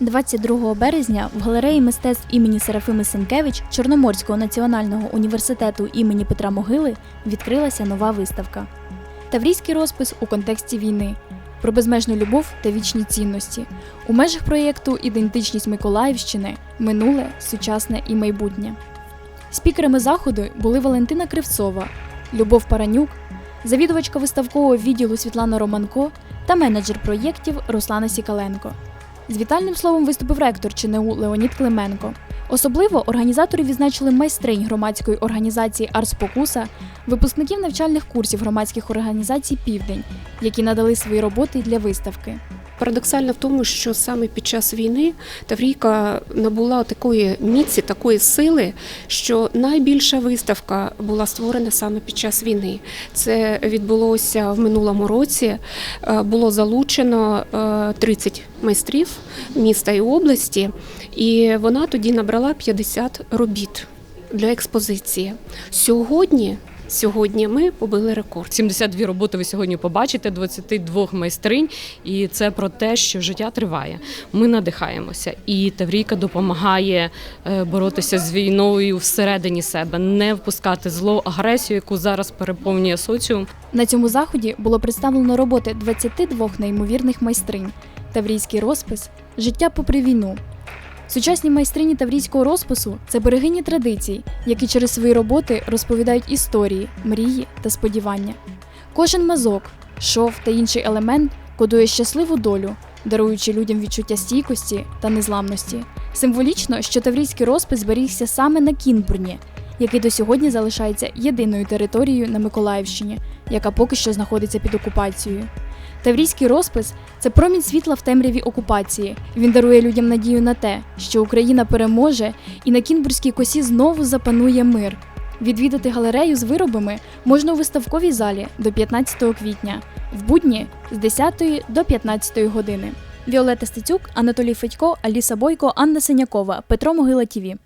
22 березня в галереї мистецтв імені Серафими Сенкевич Чорноморського національного університету імені Петра Могили відкрилася нова виставка. Таврійський розпис у контексті війни про безмежну любов та вічні цінності у межах проєкту Ідентичність Миколаївщини минуле, сучасне і майбутнє. Спікерами заходу були Валентина Кривцова, Любов Паранюк, завідувачка виставкового відділу Світлана Романко та менеджер проєктів Руслана Сікаленко. З вітальним словом виступив ректор ЧНУ Леонід Клименко. Особливо організатори відзначили майстринь громадської організації Арспокуса, випускників навчальних курсів громадських організацій Південь, які надали свої роботи для виставки. Парадоксально в тому, що саме під час війни Таврійка набула такої міці, такої сили, що найбільша виставка була створена саме під час війни. Це відбулося в минулому році. Е, Було залучено е, 30 майстрів міста і області, і вона тоді набрала 50 робіт для експозиції. Сьогодні. Сьогодні ми побили рекорд. 72 роботи ви сьогодні побачите, 22 майстринь, і це про те, що життя триває. Ми надихаємося, і Таврійка допомагає е, боротися з війною всередині себе, не впускати зло, агресію, яку зараз переповнює соціум. На цьому заході було представлено роботи 22 неймовірних майстринь, таврійський розпис, життя попри війну. Сучасні майстрині таврійського розпису це берегині традицій, які через свої роботи розповідають історії, мрії та сподівання. Кожен мазок, шов та інший елемент кодує щасливу долю, даруючи людям відчуття стійкості та незламності. Символічно, що таврійський розпис зберігся саме на Кінбурні, який до сьогодні залишається єдиною територією на Миколаївщині, яка поки що знаходиться під окупацією. Таврійський розпис це промінь світла в темряві окупації. Він дарує людям надію на те, що Україна переможе і на Кінбурзькій косі знову запанує мир. Відвідати галерею з виробами можна у виставковій залі до 15 квітня, в будні з 10 до 15 години. Віолета Стецюк, Анатолій Федько, Аліса Бойко, Анна Синякова, Петро Могила ТІВІ.